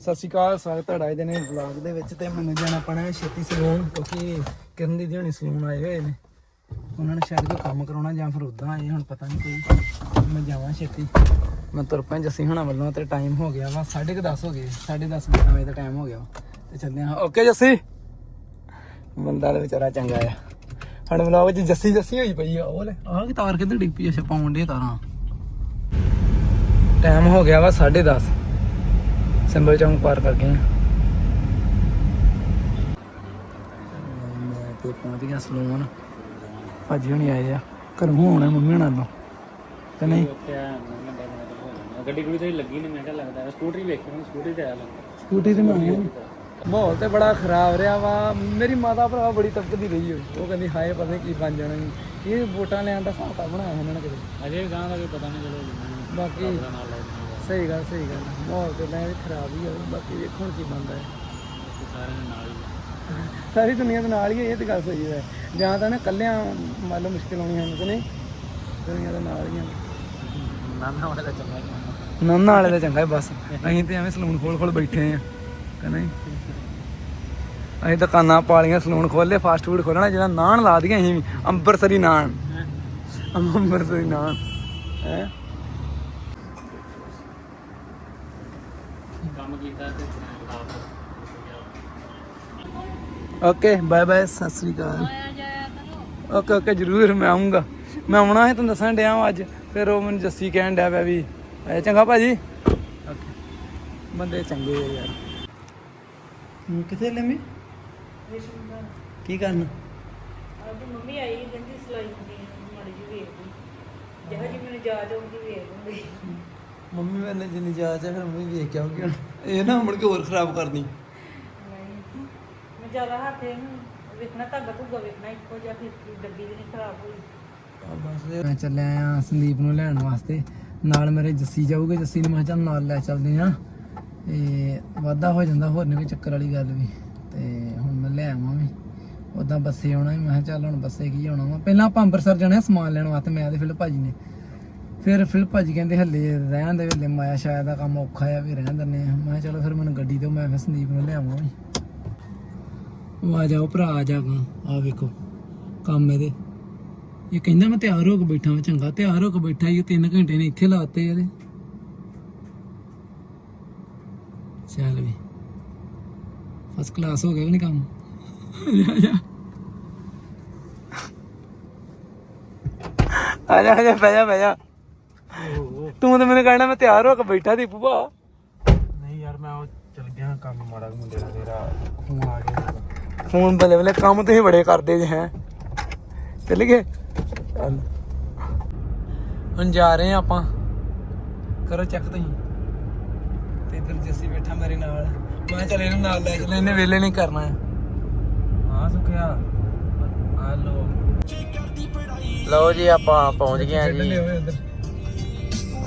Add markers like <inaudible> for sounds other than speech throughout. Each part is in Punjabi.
ਸਤਿ ਸ਼੍ਰੀ ਅਕਾਲ, ਸਵਾਗਤ ਤੁਹਾਡਾ ਅੱਜ ਦੇ ਨੇ ਵਲੌਗ ਦੇ ਵਿੱਚ ਤੇ ਮੈਨੂੰ ਜਾਣਾ ਪੈਣਾ ਛੇਤੀ ਸਲੂਨ, ਕਿਉਂਕਿ ਕਿਰਨ ਦੀ ਦਿਹਾਣੀ ਸਲੂਨ ਆਏ ਹੋਏ ਨੇ। ਉਹਨਾਂ ਨੇ ਸ਼ਾਇਦ ਕੋਈ ਕੰਮ ਕਰਾਉਣਾ ਜਾਂ ਫਿਰ ਉਦਾਂ ਆਏ, ਹੁਣ ਪਤਾ ਨਹੀਂ ਕੋਈ। ਮੈਂ ਜਾਵਾਂ ਛੇਤੀ। ਮੈਂ ਤੁਰ ਪਿਆ ਜੱਸੀ ਹੁਣਾਂ ਵੱਲੋਂ ਤੇ ਟਾਈਮ ਹੋ ਗਿਆ ਵਾ 10:30 ਹੋ ਗਏ 10:30 ਵਜੇ ਦਾ ਟਾਈਮ ਹੋ ਗਿਆ ਵਾ। ਤੇ ਚੱਲਦੇ ਹਾਂ। ਓਕੇ ਜੱਸੀ। ਬੰਦਾ ਤੇ ਵਿਚਾਰਾ ਚੰਗਾ ਆ। ਹੁਣ ਵਲੌਗ 'ਚ ਜੱਸੀ ਜੱਸੀ ਹੋਈ ਪਈ ਆ, ਉਹ ਲੈ। ਆਹ ਕੀ ਤਾਰ ਕਿੱਧਰ ਡਿੱਗ ਪਈ ਅੱਛਾ, ਪਾਉਣ ਦੇ ਤਾਰਾਂ। ਟਾਈਮ ਹੋ ਗਿਆ ਵਾ 10:30 ਸਿੰਬਲ ਚੌਂਕ ਪਾਰ ਕਰ ਗਏ ਆ ਮੈਂ ਤੇ ਪਹੁੰਚ ਗਿਆ ਸਲੂਨ ਭਾਜੀ ਹੁਣੀ ਆਏ ਆ। ਘਰੋਂ ਆਉਣਾ ਮੰਮੀ ਹੁਣਾਂ ਨੂੰ ਤੇ ਨਹੀਂ? ਗੱਡੀ ਗੁੜੀ ਤੇ ਲੱਗੀ ਨਹੀਂ ਮੈਂ ਕਿਹਾ ਲੱਗਦਾ ਸਕੂਟਰੀ ਵੇਖੀ ਸਕੂਟਰੀ ਤੇ ਆਇਆ ਲੱਗਦਾ ਸਕੂਟੀ ਤੇ ਮੈਂ ਆਇਆ ਨੀ। ਮਾਹੌਲ ਤੇ ਬੜਾ ਖਰਾਬ ਰਿਹਾ ਵਾ। ਮੇਰੀ ਮਾਤਾ ਭਰਾ ਬੜੀ ਤਪਕਦੀ ਰਹੀ ਹੋਈ ਉਹ ਕਹਿੰਦੀ ਹਾਏ ਪਤਾ ਕੀ ਬਣ ਜਾਣਾ। ਇਹ ਵੋਟਾਂ ਲੈਣ ਦਾ ਹਿਸਾਬ ਤਾਂ ਬਣਾਇਆ ਇਹਨਾਂ ਨੇ ਕਿਤੇ। ਅਜੇ ਗਾਂ ਦਾ ਕੋਈ ਪਤਾ ਨਹੀਂ ਚਲੋ ਬਾਕੀ ਸਹੀ ਗੱਲ ਸਹੀ ਗੱਲ। ਮਾਹੌਲ ਤੇ ਮੈਂ ਵੀ ਖਰਾਬ ਹੀ ਆ ਬਾਕੀ ਵੇਖੋ ਹੁਣ ਕੀ ਬਣਦਾ ਹੈ। ਸਾਰਿਆਂ ਦੇ ਨਾਲ ਹੀ ਸਾਰੀ ਦੁਨੀਆ ਦੇ ਨਾਲ ਹੀ ਹੈ, ਇਹ ਤੇ ਗੱਲ ਸਹੀ ਹੈ। ਜਾਂ ਤਾਂ ਨਾ ਕੱਲਿਆਂ ਮੰਨ ਲਓ ਮੁਸ਼ਕਿਲ ਆਉਣੀ ਹਨ ਕਿ ਨਹੀਂ ਦੁਨੀਆ ਦੇ ਨਾਲ ਹੀ ਆ। ਨਾ ਨਾ ਉਹਦਾ ਚੰਗਾ ਹੀ। ਨੰਨਾ ਵਾਲੇ ਦਾ ਚੰਗਾ ਹੈ ਬਸ। ਅਸੀਂ ਤੇ ਐਵੇਂ ਸਲੂਨ ਖੋਲ ਖੋਲ ਬੈਠੇ ਆ ਕਿ ਨਹੀਂ? ਅਸੀਂ ਦੁਕਾਨਾਂ ਪਾਲੀਆਂ ਸਲੂਨ ਖੋਲੇ ਫਾਸਟ ਫੂਡ ਖੋਲਣਾ ਜਿਹੜਾ ਨਾਨ ਲਾ ਦੀਆਂ ਅਸੀਂ ਵੀ ਅੰਬਰਸਰੀ ਨਾਨ। ਅੰਬਰਸਰੀ ਨਾਨ। ਹੈ? ਕੰਮ ਕੀਤਾ ਤੇ ਆਪ okay bye bye Sat Sri ਅਕਾਲ। ਓਕੇ ਓਕੇ ਜਰੂਰ ਮੈਂ ਆਉਂਗਾ ਮੈਂ ਆਉਣਾ ਹੈ ਤੁਹਾਨੂੰ ਦੱਸਣ ਡਿਆ ਅੱਜ। ਫਿਰ ਉਹ ਮੈਨੂੰ ਜੱਸੀ ਕਹਿਣ ਡਿਆ ਪਿਆ ਵੀ ਚੰਗਾ ਭਾਜੀ? ਓਕੇ ਬੰਦੇ ਚੰਗੇ ਆ ਯਾਰ। ਹੂੰ, ਕਿੱਥੇ ਲੈਮੀ ਕੀ ਕਰਨਾ? ਅੱਜ ਮੰਮੀ ਆਈ ਕਹਿੰਦੀ ਸਲਾਈ ਹੁੰਦੀ ਮਾੜੀ ਜਿਹੀ ਵੇਖਦੀ। ਜਿਹੋ ਜਿਹੀ ਮੈਨੂੰ ਜਾਚ ਆਉਂਦੀ ਵੇਖ ਲੂੰਗੀ। ਮੰਮੀ ਮੈਨੇ ਜਿੰਨੀ ਜਾਚ ਹੈ ਫਿਰ ਮੰਮੀ ਵੇਖ ਕੇ ਆਉਗੀ ਹੁਣ। ਇਹ ਨਾ ਮੁੜ ਕੇ ਹੋਰ ਖਰਾਬ ਕਰਨੀ। ਨਹੀਂ ਮੈਂ ਜ਼ਿਆਦਾ ਹੱਥ ਇਹਨੂੰ ਵੇਖਣਾ ਧਾਗਾ ਧੁੱਗਾ ਵੇਖਣਾ ਇੱਕੋ ਜਿਹਾ ਫਿਰ ਡੱਬੀ ਵੀ ਨਹੀਂ ਖਰਾਬ ਹੋਈ। ਬਸ। ਮੈਂ ਚੱਲਿਆ ਆ ਸੰਦੀਪ ਨੂੰ ਲੈਣ ਵਾਸਤੇ। ਨਾਲ ਮੇਰੇ ਜੱਸੀ ਜਾਊਗੇ ਜੱਸੀ ਨੂੰ ਮੈਂ ਕਿਹਾ ਚੱਲ ਨਾਲ ਲੈ ਚੱਲਦੇ ਆ ਤੇ ਵਾਧਾ ਹੋ ਜਾਂਦਾ ਹੋਰ ਨਹੀਂ ਕੋਈ ਚੱਕਰ ਵਾਲੀ ਗੱਲ ਵੀ। ਤੇ ਹੁਣ ਮੈਂ ਲੈ ਆਵਾਂ ਵੀ। ਉਦਾਂ ਬੱਸੇ ਆਉਣਾ ਮੈਂ ਚੱਲ ਹੁਣ ਬੱਸੇ ਕੀ ਆਉਣਾ ਵਾ। ਪਹਿਲਾਂ ਆਪਾਂ ਅੰਮ੍ਰਿਤਸਰ ਜਾਣਾ ਸਮਾਨ ਲੈਣ ਵਾਸਤੇ। ਮੈਂ ਤੇ ਫਿਲ ਭਾਜੀ ਨੇ ਫਿਰ ਫਿਲ ਭਾਜੀ ਕਹਿੰਦੇ ਹੱਲੇ ਰਹਿਣ ਦੇ ਵੇਲੇ ਮਾਇਆ ਸ਼ਾਇਦ ਦਾ ਕੰਮ ਔਖਾ ਆ ਵੀ ਰਹਿਣ ਦਿੰਦੇ ਮੈਂ ਕਿਹਾ ਚਲੋ ਫਿਰ ਮੈਨੂੰ ਗੱਡੀ ਦਿਓ, ਮੈਂ ਫਿਰ ਸੰਦੀਪ ਨੂੰ ਲੈ ਉਹ ਆ ਜਾਓ ਭਰਾ, ਆ ਜਾਗਾ। ਆ ਵੇਖੋ, ਕੰਮ ਇਹਦੇ। ਇਹ ਕਹਿੰਦਾ ਮੈਂ ਤਿਆਰ ਹੋ ਕੇ ਬੈਠਾ ਮੈਂ ਚੰਗਾ। ਤਿਆਰ ਹੋ ਕੇ ਬੈਠਾ ਇਹ 3 ਘੰਟੇ ਨੇ ਇੱਥੇ ਲਾਤੇ ਇਹਦੇ। ਚੱਲ ਵੀ। ਫਸਟ ਕਲਾਸ ਹੋ ਗਿਆ ਕਿ ਨਹੀਂ ਕੰਮ। ਆ ਜਾ ਆ ਜਾ, ਬਹਿ ਜਾ ਬਹਿ ਜਾ। ਤੂੰ ਤਾਂ ਮੈਨੂੰ ਕਹਿਣਾ ਮੈਂ ਤਿਆਰ ਹੋ ਕੇ ਬੈਠਾ ਦੀ ਭੂਆ। ਨਹੀਂ ਯਾਰ ਮੈਂ ਉਹ ਚਲ ਗਿਆ ਕੰਮ ਮਾੜਾ ਮੁੰਡੇ ਦਾ ਤੇਰਾ ਫੋਨ ਆ ਗਿਆ ਫੋਨ ਬਲੇ ਬਲੇ ਕੰਮ ਤੁਸੀਂ ਬੜੇ ਕਰਦੇ ਜੇ ਹੈ। ਚੱਲ ਗਏ। ਹੁਣ ਜਾ ਰਹੇ ਆ ਆਪਾਂ। ਕਰੋ ਚੱਕ ਤੁਸੀਂ। ਤੇ ਇਧਰ ਜੱਸੀ ਬੈਠਾ ਮੇਰੇ ਨਾਲ। ਮੈਂ ਚੱਲ ਇਹਨੂੰ ਨਾਲ ਲੈ ਚੱਲੇ ਇਹਨੇ ਵੇਲੇ ਨਹੀਂ ਕਰਨਾ। ਹੈ ਹਾਂ ਸੁਖਿਆ। ਆ ਲੋ ਲਓ ਜੀ ਆਪਾਂ ਪਹੁੰਚ ਗਏ ਆ ਜੀ।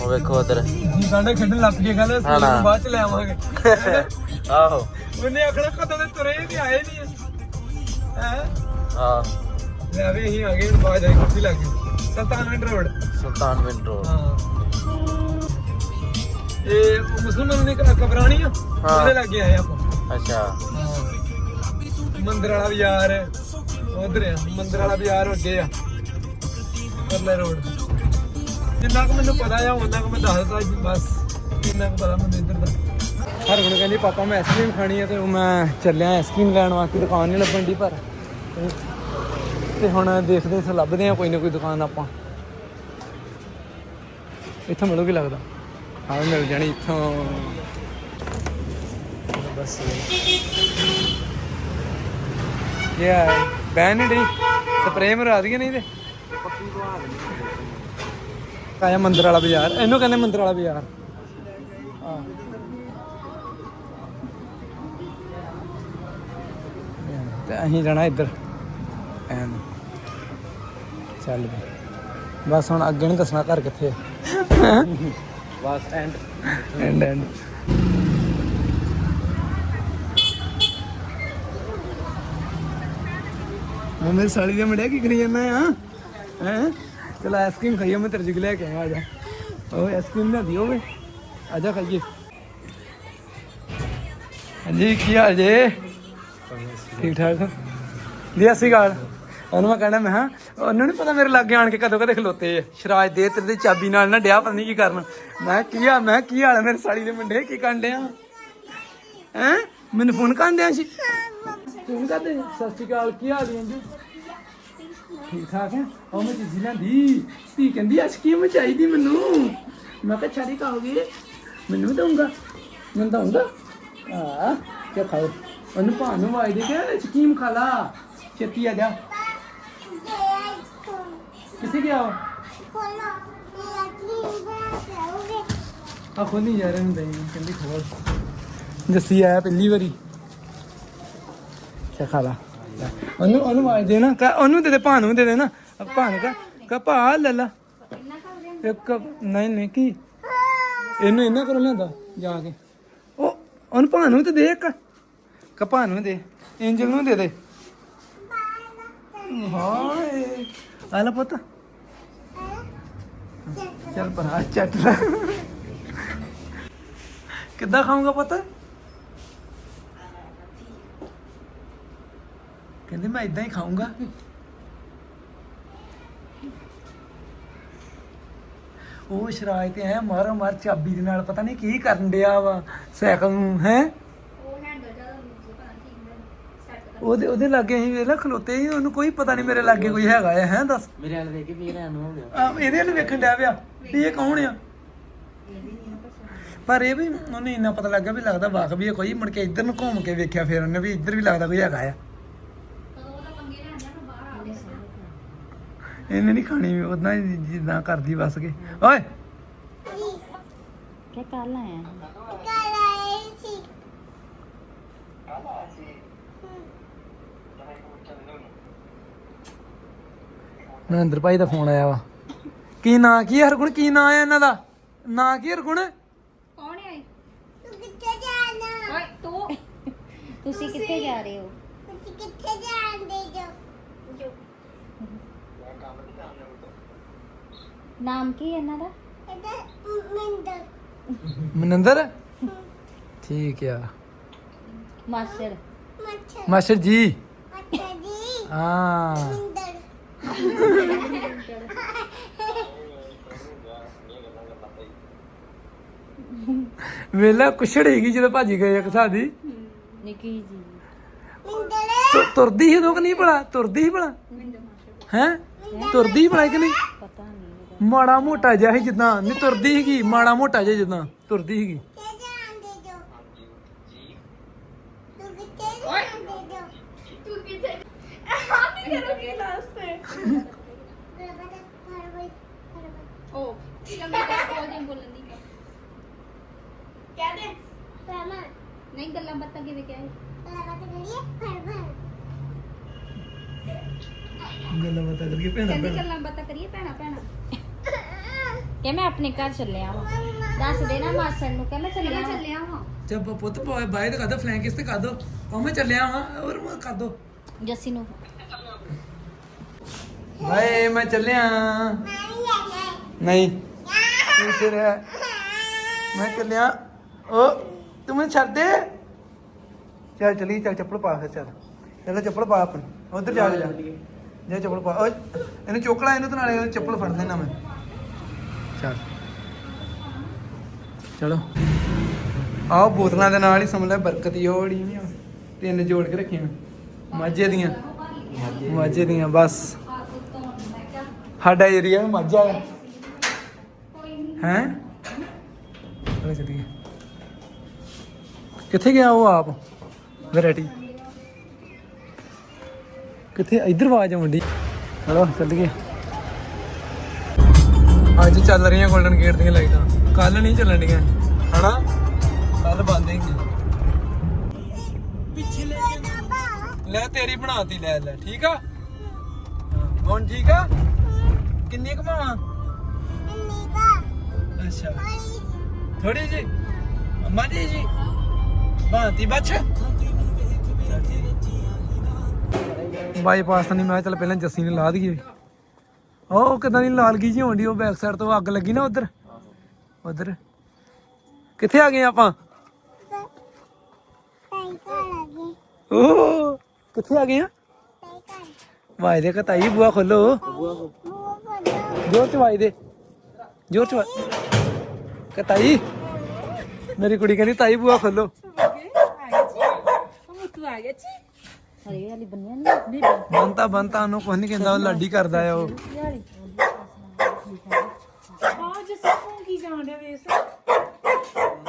ਉਹ ਵੇਖੋ ਉਧਰ ਜੀ ਕਾਂਡੇ ਖੇਡਣ ਲੱਗ ਗਏ ਕਹਿੰਦੇ ਹਾਂ। ਨਾ। ਬਾਅਦ ਚ ਲੈ ਆਵਾਂਗੇ। <laughs> ਆਹੋ। ਉਹਨੇ ਆਖਣਾ ਕਦੋਂ ਦੇ ਤੁਰੇ ਨਹੀਂ ਆਏ ਨਹੀਂ ਹੈ? ਆ ਲੈ ਵੀ ਅਸੀਂ ਆ ਗਏ ਬਾਅਦ ਜਾਈ ਕੁਰਸੀ ਲੱਗ ਗਈ। ਸੁਲਤਾਨਵਿੰਡ ਰੋਡ। ਸੁਲਤਾਨ ਮਿੰਟ ਰੋਡ। ਹਾਂ। ਇਹ ਉਹ ਮੁਸਲਮਾਨ ਨੇ ਕਬਰਾਣੀ ਆ ਹਾਂ। ਉਹਦੇ ਲੱਗੇ ਆਏ ਆਪਾਂ। ਅੱਛਾ। ਮੰਦਰ ਵਾਲਾ ਬਾਜ਼ਾਰ ਉਧਰ ਆ। ਮੰਦਰ ਵਾਲਾ ਬਾਜ਼ਾਰ ਅੱਗੇ ਆ। ਪਰਲੇ ਰੋਡ। ਜਿੰਨਾ ਕੁ ਮੈਨੂੰ ਪਤਾ ਆ ਉਹਨਾਂ ਕੁ ਮੈਂ ਦੱਸਦਾ ਜੀ, ਬਸ। ਇੰਨਾ ਕੁ ਪਤਾ ਮੈਨੂੰ ਇੱਧਰ ਦਾ। ਹਰ ਹੁਣ ਕਹਿੰਦੀ, ਪਾਪਾ, ਮੈਂ ਆਈਸਕ੍ਰੀਮ ਖਾਣੀ ਹੈ ਤੇ ਉਹ ਮੈਂ ਚੱਲਿਆ ਆਈਸਕ੍ਰੀਮ ਲੈਣ ਵਾਸਤੇ, ਦੁਕਾਨ ਨਹੀਂ ਲੱਭਣ ਦੀ ਪਰ। ਤੇ- ਹੁਣ ਦੇਖਦੇ ਸੀ ਲੱਭਦੇ ਆ ਕੋਈ ਨਾ ਕੋਈ ਦੁਕਾਨ ਆਪਾਂ। ਇੱਥੋਂ ਮਿਲੂਗੀ ਲੱਗਦਾ? ਹਾਂ, ਮਿਲ ਜਾਣੀ ਇੱਥੋਂ। ਬਸ। ਯਾ ਬੈਨ ਨਹੀਂ ਡਈ। ਸਪਰੇਅ ਮਰਾ ਦਈਏ ਨਹੀਂ ਤੇ। ਕਾਇਆ ਮੰਦਰ ਵਾਲਾ ਬਾਜ਼ਾਰ। ਇਹਨੂੰ ਕਹਿੰਦੇ ਮੰਦਰ ਵਾਲਾ ਬਾਜ਼ਾਰ। ਹਾਂ। ਤੇ ਅਸੀਂ ਜਾਣਾ ਇੱਧਰ। ਐਨ। ਚੱਲ ਵੀ। ਬਸ ਹੁਣ ਅੱਗੇ ਨਹੀਂ ਦੱਸਣਾ ਘਰ ਕਿੱਥੇ ਹੈ ਬਸ ਐਂਡ। And and. ਮੈਂ ਸਾਲੀ ਦੇ ਮੁੰਡਿਆ ਕੀ ਕਰੀ ਜਾਂਦਾ ਆ ਹੈ? ਚਲ ਆਈਸਕ੍ਰੀਮ ਖਾਈਏ ਮੈਂ ਤੇਰੇ ਜਿਗ ਲੈ ਕੇ ਆਇਆ ਆ ਜਾ। ਉਹ ਆਈਸਕ੍ਰੀਮ ਨਾ ਦਿਓ ਵੇ ਆ ਜਾ ਖਾਈਏ। ਹਾਂਜੀ ਕੀ ਹਾਲ ਜੇ? ਠੀਕ ਠਾਕ ਜੀ ਅਸੀਂ ਗੱਲ ਉਹਨੂੰ ਮੈਂ ਕਹਿਣਾ ਮੈਂ ਹਾਂ ਉਹਨੂੰ ਨਹੀਂ ਪਤਾ ਮੇਰੇ ਲਾਗੇ ਆਣ ਕੇ ਕਦੋਂ ਕਦੇ ਖਲੋਤੇ ਆ। ਸ਼ਰਾਜ ਦੇ ਤੇਰੇ ਦੀ ਚਾਬੀ ਨਾਲ ਨਾ ਡਿਆ ਪਤਾ ਨਹੀਂ ਕੀ ਕਰਨ। ਮੈਂ ਕੀ ਆ ਮੈਂ ਕੀ ਹਾਲ ਮੇਰੇ ਸਾਲੀ ਦੇ ਮੁੰਡੇ? ਕੀ ਕਰਨ ਡਿਆ ਹੈ? ਮੈਨੂੰ ਫੋਨ ਕਰਨ ਡਿਆ ਸੀ? ਫੋਨ ਕਰਦੇ ਸਤਿ ਸ਼੍ਰੀ ਅਕਾਲ ਕੀ ਹਾਲ ਹੈ ਜੀ? ਠੀਕ ਠਾਕ ਹੈ? ਉਹ ਮੈਂ ਚੀਜ਼ੀ ਲੈਂਦੀ ਧੀ ਕਹਿੰਦੀ, ਅੱਜ ਕੀ ਚਾਹੀਦੀ ਮੈਨੂੰ? ਮੈਂ ਕਿਹਾ ਛਾੜੀ ਖਾਓਗੇ? ਮੈਨੂੰ ਵੀ ਦਊਂਗਾ। ਮੈਨੂੰ ਦਊਂਗਾ? ਆ ਕੀ ਖਾਓ। ਉਹਨੂੰ ਭਾਂ ਨੂੰ ਦੇ ਕੇ ਸਕੀਮ ਖਾ ਲਾ। ਛੇਤੀ ਆ ਜਾ। ਕਿੱਥੇ ਗਿਆ ਉਹ? ਆ ਖੋਲ ਨਹੀਂ ਜਾ ਰਿਹਾ ਹੁੰਦਾ ਕਹਿੰਦੀ ਖੋਲ ਜੱਸੀ ਆਇਆ ਪਹਿਲੀ ਵਾਰੀ। ਚਾ ਖਾ ਲਾ। ਉਹਨੂੰ ਉਹਨੂੰ ਆਵਾਜ਼ ਦੇ ਨਾ ਕਹਿ- ਉਹਨੂੰ ਦੇ ਦੇ ਭਾਂ ਨੂੰ ਦੇ ਦੇ ਨਾ ਆ ਭਾਂ ਨੂੰ ਭਾ ਲੈ ਲਾ। ਇੱਕ, ਨਹੀਂ ਨਹੀਂ, ਕੀ? ਇਹਨੂੰ ਇਹਨਾਂ ਕੋਲ ਲਿਆਂਦਾ, ਜਾ ਕੇ। ਉਹ, ਉਹਨੂੰ ਭਾਂ ਨੂੰ ਤੇ ਦੇ ਇੱਕ। ਕਹ ਭਾਂ ਨੂੰ ਦੇ ਐਂਜਲ ਨੂੰ ਦੇ ਦੇ। ਹਾਏ, ਆ ਲੈ ਪੁੱਤ। ਚੱਲ ਪਰ ਆ ਚੱਟ ਲੈ। ਕਿੱਦਾਂ ਖਾਊਂਗਾ ਪੁੱਤ? ਕਹਿੰਦੇ ਮੈਂ ਇਦਾਂ ਹੀ ਖਾਊਂਗਾ। ਉਹ ਸ਼ਰਾਜ ਤੇ ਐ ਮਾਰੋ ਮਾਰ ਚਾਬੀ ਦੇ ਨਾਲ ਪਤਾ ਨਹੀਂ ਕੀ ਕਰਨ ਡਿਆ ਵਾ ਸਾਈਕਲ ਨੂੰ ਹੈ? ਉਹਦੇ ਉਹਦੇ ਲਾਗੇ ਅਸੀਂ ਵੇਲਾ ਖਲੋਤੇ ਸੀ ਉਹਨੂੰ ਕੋਈ ਪਤਾ ਨਹੀਂ ਮੇਰੇ ਲਾਗੇ ਕੋਈ ਹੈਗਾ ਹੈ ਹੈ ਦੱਸ। ਮੇਰੇ ਵਾਲ ਵੇਖ ਕੇ ਵੀਰ ਨੂੰ ਹੋ ਗਿਆ। ਆ ਇਹਦੇ ਨੂੰ ਵੇਖਣ ਡਿਆ ਪਿਆ ਵੀ ਇਹ ਕੌਣ ਆ? ਪਰ ਇਹ ਵੀ ਉਹਨੂੰ ਇੰਨਾ ਪਤਾ ਲੱਗਾ ਵੀ ਲੱਗਦਾ ਵਾਕ ਵੀ ਇਹ ਕੋਈ ਮੁੜ ਕੇ ਇੱਧਰ ਨੂੰ ਘੁੰਮ ਕੇ ਵੇਖਿਆ ਫਿਰ ਉਹਨੇ ਵੀ ਇੱਧਰ ਵੀ ਲੱਗਦਾ ਕੋਈ ਹੈਗਾ ਆ। ਇਹਨੇ ਨਹੀਂ ਖਾਣੀ ਉਦਾਂ ਹੀ ਜਿੱਦਾਂ ਕਰਦੀ ਬਸ ਕੇ। ਓਏ! ਕੀ ਕੱਲ ਆਇਆ ਨਰਿੰਦਰ ਭਾਈ ਦਾ ਫੋਨ ਆਇਆ ਵਾ। ਕੀ ਨਾਂ ਕੀ ਹੈ ਹਰਗੁਣ? ਕੀ ਨਾਂ ਆ ਇਹਨਾਂ ਦਾ? ਨਾਂ ਕੀ ਹੈ ਹਰਗੁਣ? ਕੌਣ ਹੈ ਓਏ ਤੂੰ। ਤੁਸੀਂ ਕਿੱਥੇ ਜਾ ਰਹੇ ਹੋ? ਨਾਮ ਕੀ ਹੈ ਇਹਨਾਂ ਦਾ? ਮਨਿੰਦਰ। ਠੀਕ ਆ। ਮਾਸਟਰ। ਮਾਸਟਰ। ਜੀ। ਹਾਂ। ਵੇਲਾ ਕੁਛੜੇਗੀ ਜਦੋਂ ਭਾਜੀ ਗਏ ਇੱਕ ਸਾਦੀ ਨਿੱਕੀ ਜੀ ਤੁ- ਤੁਰਦੀ ਸੀ ਲੋਕ ਨਹੀਂ ਭਲਾ? ਤੁਰਦੀ ਸੀ ਭਲਾ? ਹੈ? ਤੁਰਦੀ ਸੀ ਭਲਾ ਕਿ ਨਹੀਂ? ਪਤਾ ਨਹੀਂ ਮਾੜਾ ਮੋਟਾ ਜਿਹਾ ਸੀ ਜਿੱਦਾਂ ਨਹੀਂ ਤੁਰਦੀ ਸੀਗੀ ਮਾੜਾ ਮੋਟਾ ਜਿਹਾ ਜਿੱਦਾਂ ਤੁਰਦੀ ਸੀਗੀ। ਨਹੀਂ ਗੱਲਾਂ ਬਾਤਾਂ ਕਿਵੇਂ ਕਹਿ ਗੱਲਾਂ ਬਾਤਾਂ ਕਰਕੇ ਭੈਣਾ ਕਹਿੰਦੀ ਭੈਣਾ। ਗੱਲਾਂ ਬਾਤਾਂ ਕਰੀਏ ਭੈਣਾ ਭੈਣਾ। ਕਿ ਮੈਂ ਆਪਣੇ ਘਰ ਚੱਲਿਆ ਵਾਂ। ਦੱਸ ਦੇ ਨਾ ਮਾਸੜ ਨੂੰ ਕਿ ਮੈਂ ਚੱਲਿਆ ਕਹਿੰਦਾ ਵਾਂ। ਚੱਲਿਆ ਹਾਂ ਜਬ ਪੁੱਤ ਬਾਏ ਬਾਏ ਤੇ ਕਰਦਾ ਫਲੈਂਕ ਤੇ ਕਰ ਦੋ ਉਹ ਮੈਂ ਚੱਲਿਆ ਵਾਂ ਔਰ ਮੈਂ ਕਰ ਦੋ। ਜੱਸੀ ਨੂੰ। ਬਾਏ ਮੈਂ ਚੱਲਿਆ। ਨਹੀਂ ਤੂੰ ਫਿਰ ਮੈਂ ਚੱਲਿਆ। ਓ ਤੂੰ ਮੈਨੂੰ ਛੱਡ ਦੇ। ਚੱਲ ਚਲੀ ਚੱਲ ਚੱਪਲ ਪਾ ਫਿਰ ਚੱਲ। ਚੱਲ ਚੱਪਲ ਪਾ ਆਪਣੀ। ਉਧਰ ਜਾ ਜਾ। ਜਾ ਚੱਪਲ ਪਾ। ਓਏ ਇਹਨੂੰ ਚੁੱਕ ਲੈ ਇਹਨੂੰ ਤੇ ਨਾਲੇ ਚੱਪਲ ਫੜ ਦੇਣਾ ਮੈਂ। ਚੱਲ ਚਲੋ। ਆਹ ਬੋਤਲਾਂ ਦੇ ਨਾਲ ਹੀ ਸਮਝ ਲੈ, ਬਰਕਤ ਹੀ ਹੋੜੀ ਨਹੀਂ ਤਿੰਨ ਜੋੜ ਕੇ ਰੱਖੀਆਂ। ਮਾਝੇ ਦੀਆਂ। ਮਾਝੇ ਦੀਆਂ, ਬਸ। ਸਾਡਾ ਏਰੀਆ ਮਾਝਾ ਹੈ। ਹੈ? ਚਲੋ ਚੱਲੀਏ। ਕਿੱਥੇ ਗਿਆ ਉਹ ਆਪ? ਵੈਰਾਈਟੀ। ਕਿੱਥੇ, ਇੱਧਰ ਆਵਾਜ਼ ਆਉਂਦੀ ਚਲੋ, ਚੱਲੀਏ। ਅੱਜ ਚੱਲ ਰਹੀਆਂ 골ਡਨ ਗੇਟ ਦੀਆਂ ਲਾਈਟਾਂ। ਕੱਲ ਨਹੀਂ ਚੱਲਣ ਡੀਆਂ ਹਨਾ? ਕੱਲ ਬੰਦ ਹੀ ਲੈ ਤੇਰੀ ਬਣਾਤੀ ਲੈ ਲੈ। ਠੀਕ ਆ? ਹੁਣ ਠੀਕ ਆ? ਕਿੰਨੀ ਕਮਾਵਾਂ ਅੱਛਾ। ਥੋੜੀ ਜੀ ਅੰਮਾ ਜੀ ਜੀ। ਬਾਤੀ ਬੱਚ? ਬਾਈਪਾਸ ਤਾਂ ਨਹੀਂ ਮੈਂ ਚੱਲ ਪਹਿਲਾਂ ਜੱਸੀ ਨੂੰ ਲਾ ਦਈਏ। ਉਹ ਕਿਦਾਂ ਦੀ ਲਾਲਗੀ ਜੀ ਹੋਣੀ ਉਹ ਬੈਕ ਸਾਈਡ ਤੋਂ ਅੱਗ ਲੱਗੀ ਨਾ ਉਧਰ। ਉਧਰ। ਕਿੱਥੇ ਆ ਗਏ ਆਪਾਂ? ਓ, ਕਿੱਥੇ ਆ ਗਏ ਆ? ਵਾਇਦੇ ਦੇ ਕਤਾਈ ਬੁਆ ਖੋਲੋ। ਜੋਰ ਚ ਵਾਈ ਦੇ। ਜੋਰ ਚ ਕਤਾਈ। ਮੇਰੀ ਕੁੜੀ ਕਹਿੰਦੀ, ਤਾਈ ਬੁਆ ਖੋਲੋ। ਹਰੇ ਵਾਲੀ ਬੰਨਿਆ ਨਹੀਂ ਨਹੀਂ ਬੰਤਾ ਬੰਤਾ ਉਹਨੂੰ ਕੁਝ ਨਹੀਂ ਕਹਿੰਦਾ ਉਹ ਲਾਡੀ ਕਰਦਾ ਆ ਉਹ। ਆ ਜਿਸ ਨੂੰ ਕੀ ਜਾਣ ਵੇਸ?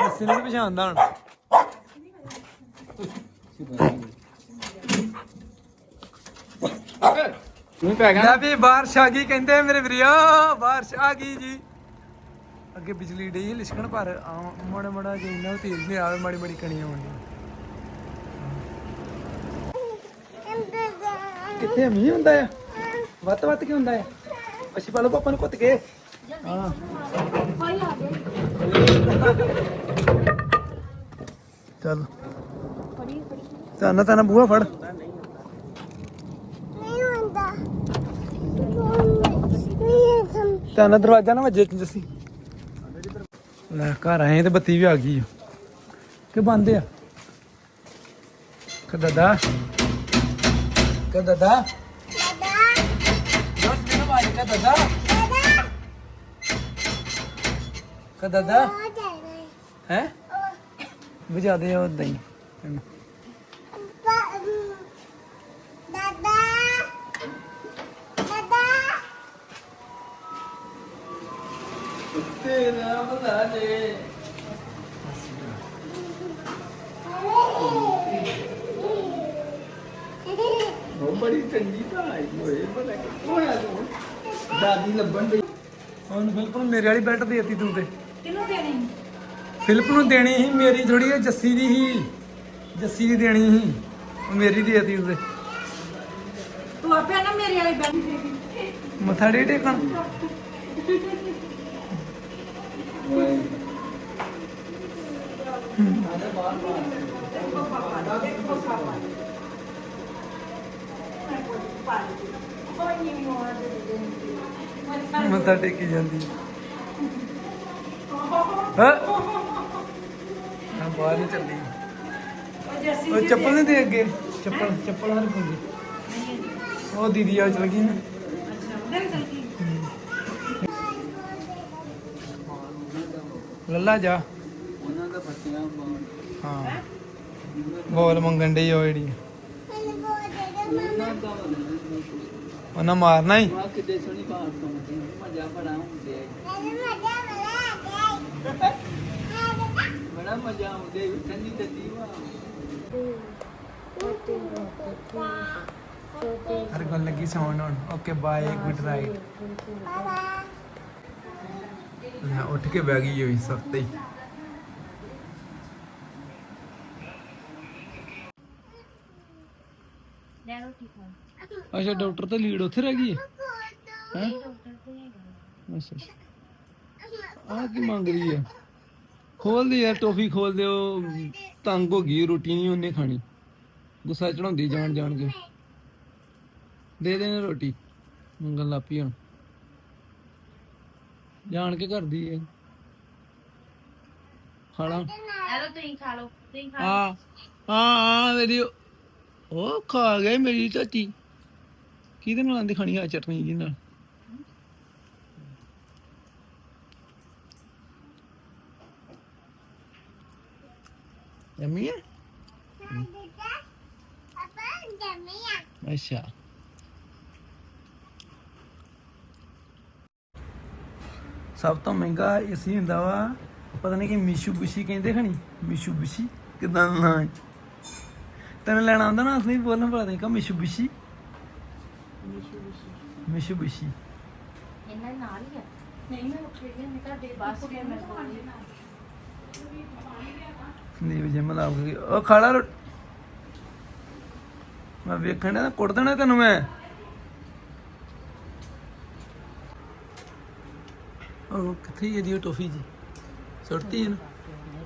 ਅਸੀਂ ਨਹੀਂ ਪਛਾਣਦਾ ਹੁਣ। ਤੂੰ ਪੈ ਲੈ ਵੀ ਬਾਰਿਸ਼ ਆ ਗਈ ਕਹਿੰਦੇ ਮੇਰੇ ਵੀਰਿਓ ਬਾਰਿਸ਼ ਆ ਗਈ ਜੀ। ਅੱਗੇ ਬਿਜਲੀ ਡਈ ਲਿਸ਼ਕਣ ਪਰ ਮੋੜਾ ਮੋੜਾ ਜੇ ਇੰਨਾ ਤੇਜ਼ ਨਹੀਂ ਆਵੇ ਮਾੜੀ ਮਾੜੀ ਕਣੀਆਂ ਆਉਂਦੀਆਂ ਕਿੱਥੇ ਮੀਂਹ ਹੁੰਦਾ ਆ। ਵੱਤ ਵੱਤ ਕੀ ਹੁੰਦਾ ਆ। ਅਸੀਂ ਪਾਲੋ ਪਾਪਾ ਨੂੰ ਕੁੱਤ ਕੇ। ਹਾਂ। ਚੱਲ। ਤਾਂ ਤਾਂ ਬੂਹਾ ਫੜ। ਤਾਂ ਦਰਵਾਜ਼ਾ ਨਾ ਵੱਜੇ ਜੱਸੀ ਲੈ, ਘਰ ਆਏ ਤੇ ਬੱਤੀ ਵੀ ਆ ਗਈ ਕਿ ਬੰਦ ਆ? ਕਿ ਦਾਦਾ ਕਿ ਦਾਦਾ ਜੋਰ ਮੈਨੂੰ ਆਵਾਜ਼ ਕਿ ਦਾਦਾ ਕਿ ਦਾਦਾ ਹੈ ਬੁਝਾ ਦੇ ਉਹ ਲੱਭਣ ਦੀ। ਹੁਣ ਫਿਲਪ ਨੂੰ ਮੇਰੇ ਵਾਲੀ ਬੈਲਟ ਦੇਤੀ ਤੂੰ ਤੇ। ਕਿਹਨੂੰ ਦੇਣੀ? ਫਿਲਪ ਨੂੰ ਦੇਣੀ ਸੀ ਮੇਰੀ ਥੋੜੀ ਜਿਹੀ ਜੱਸੀ ਦੀ ਸੀ। ਜੱਸੀ ਦੀ ਦੇਣੀ ਸੀ ਉਹ ਮੇਰੀ ਦੇਤੀ ਉਹਦੇ ਤੂੰ। ਆਪੇ ਨਾ ਮੇਰੇ ਵਾਲੀ ਬੰਨ ਮੱਥਾ ਡੇ ਟੇਕਣ ਮੱਥਾ ਟੇਕੀ ਜਾਂਦੀ। ਹਾਂ? ਹਾਂ ਬਾਹਰ ਨਹੀਂ ਚੱਲੀ। ਉਹ ਚੱਪਲ ਨਹੀਂ ਦੇ ਅੱਗੇ। ਚੱਪਲ ਚੱਪਲ ਹਰ ਪੁੰਜੀ ਉਹ ਦੀਦੀ ਆ ਚਲ ਗਈ ਨਾ। ਅੱਛਾ ਉਧਰ ਚਲ ਗਈ ਲੱਲਾ ਜਾ। ਉਹਨਾਂ ਦਾ ਬੱਤੀਆਂ ਹਾਂ। ਬੋਲ ਮੰਗਣ ਡਈ ਉਹ ਜਿਹੜੀ। ਉਹਨਾਂ ਮਾਰਨਾ ਹੀ। ਆ ਕਿੱਡੇ ਸੋਹਣੀ ਬਾਤ ਸੁਣਦੀ ਮਜ਼ਾ ਬੜਾ ਹੁੰਦੇ ਬੜਾ ਮਜ਼ਾ ਆਉਂਦੇ ਠੰਡੀ ਠੰਡੀ ਵਾ ਹਰ ਗੱਲ ਲੱਗੀ ਸੌਣ ਹੁਣ। ਓਕੇ ਬਾਏ ਗੁੱਡ ਨਾਈਟ ਲੈ ਉੱਠ ਕੇ ਬਹਿ ਗਈ ਹੋਈ ਸਖਤੇ ਹੀ ਲੈ ਰੋਟੀ ਖਾ ਅੱਛਾ ਡਾਕਟਰ ਤਾਂ ਲੀਡ ਉੱਥੇ ਰਹਿ ਗਈ ਹੈ? ਹੈਂ? ਅੱਛਾ ਆ ਕੀ ਮੰਗ ਰਹੀ ਆ ਖੋਲ ਦੇ ਯਾਰ ਟੋਫੀ ਖੋਲ ਦੇ ਉਹ ਤੰਗ ਹੋ ਗਈ ਰੋਟੀ ਨਹੀਂ ਉਹਨੇ ਖਾਣੀ। ਗੁੱਸਾ ਚੜਾਉਂਦੀ ਜਾਣ ਜਾਣ ਕੇ। ਦੇ ਦੇ ਇਹਨੂੰ ਰੋਟੀ। ਮੰਗਣ ਲੱਪੀ ਹੁਣ। ਜਾਣ ਕੇ ਕਰਦੀ ਹੈ। ਖਾਣਾ ਲੈ। ਤੁਸੀਂ ਖਾ ਲਓ। ਤੁਸੀਂ ਖਾ ਆ ਆ ਆ ਮੇਰੀ ਉਹ ਖਾ ਗਏ ਮੇਰੀ ਚਾਚੀ। ਕਿਹਦੇ ਨਾਲ ਆਂਦੀ ਖਾਣੀ ਆ ਚਟਨੀ ਜੀ ਨਾਲ? ਜਮੀ ਅੱਛਾ। ਸਭ ਤੋਂ ਮਹਿੰਗਾ ਏਸੀ ਹੁੰਦਾ ਵਾ, ਪਤਾ ਨਹੀਂ ਕਿ ਮਿਸ਼ੂ ਬੁਸ਼ੀ ਕਹਿੰਦੇ ਖਣੀ? ਮਿਸ਼ੂ ਬੁਸ਼ੀ ਕਿਦਾਂ ਦਾ ਨਾਂ ਤੈਨੂੰ ਲੈਣਾ ਆਉਂਦਾ ਨਾ, ਅਸਲੀ ਬੋਲਣ ਪਤਾ ਨਹੀਂ ਕਿ ਮਿਸ਼ੂ ਬੁਸ਼ੀ ਮਿਸ਼ੂ ਬੁਸ਼ੀ। ਇਹਨਾਂ ਦੇ ਨਾਲ ਹੀ ਆ। ਨਹੀਂ ਮੈਂ ਉੱਠ ਮੈਂ ਤੁਹਾਡੇ ਬਸ ਫਿਰ ਮੈਂ ਗਈ ਸੰਦੀਪ ਜਿਮ ਉਹ ਖਾਲਾ ਰੋ ਮੈਂ ਵੇਖਣ ਦਾ ਕੁੱਟ ਦੇਣਾ ਤੈਨੂੰ ਮੈਂ। ਉਹ ਕਿੱਥੇ ਇਹਦੀ ਉਹ ਟੋਫੀ ਜੀ? ਸੁੱਟਤੀ ਇਹਨੂੰ।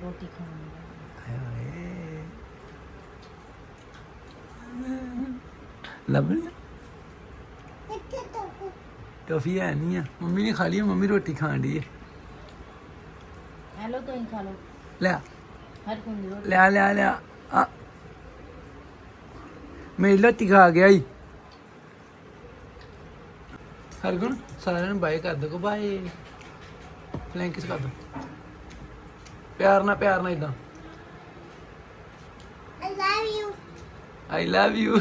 ਰੋਟੀ ਖਾਣੀ ਹਾਏ। ਲੱਭ ਲਿਆ। ਟੋਫੀ ਹੈ ਨਹੀਂ ਆ। ਮੰਮੀ ਨੇ ਖਾ ਲਈ ਆ, ਮੰਮੀ ਰੋਟੀ ਖਾਣ ਦੀ ਹੈ ਹੈਲੋ ਤੁਸੀਂ ਖਾ ਲਓ। ਲੈ। ਹਰ ਕੋਈ ਰੋਟੀ। ਲਿਆ ਲਿਆ ਲਿਆ ਆ। ਮੇਰੀ ਲੱਤੀ ਖਾ ਗਿਆ ਈ। ਹਰਗੁਣ ਸਾਰਿਆਂ ਨੂੰ ਬਾਏ ਕਰ ਦੋ ਬਾਏ। ਫਲੈਂਕ ਕਿਸ ਕਰ ਦੋ। ਪਿਆਰ ਨਾਲ ਪਿਆਰ ਨਾਲ ਇਦਾਂ I love you. I love you